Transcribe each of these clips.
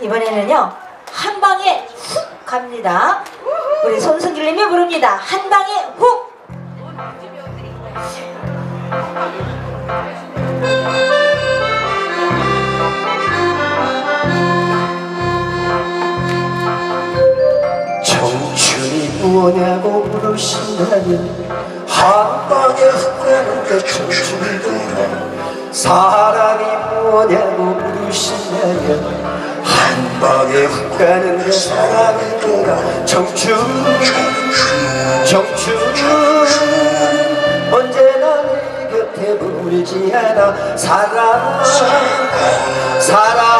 이번에는요 한 방에 훅 갑니다. 우리 손승길님이 부릅니다. 한 방에 훅. 청춘이 뭐냐고 물으신다면 한 방에 훅 가는데 청춘이 되나 사랑이 뭐냐고 물으신다면 한 방에 훅 가는데 사랑이 되나 청춘 청춘 언제나 내 곁에 울지 않아. 사랑 사랑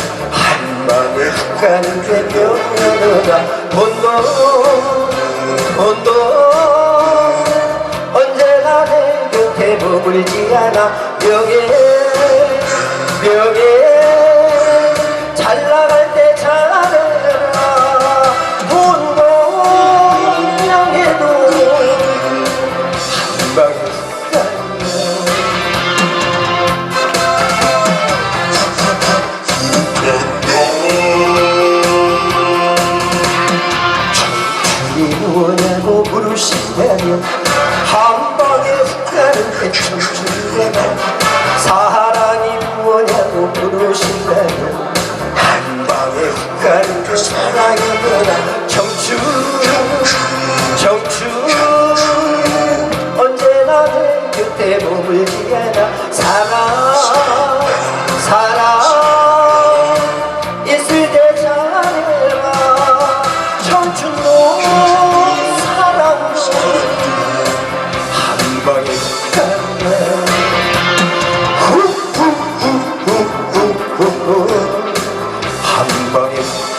가득한 개명연어가? 본동 본동 언제나 내 곁에 머물지 않아. 벽에 벽에. 잘 나갈 때잘 누구냐고 부르시면 한 방에 훅 가는 그 게 천주의 말 Podium.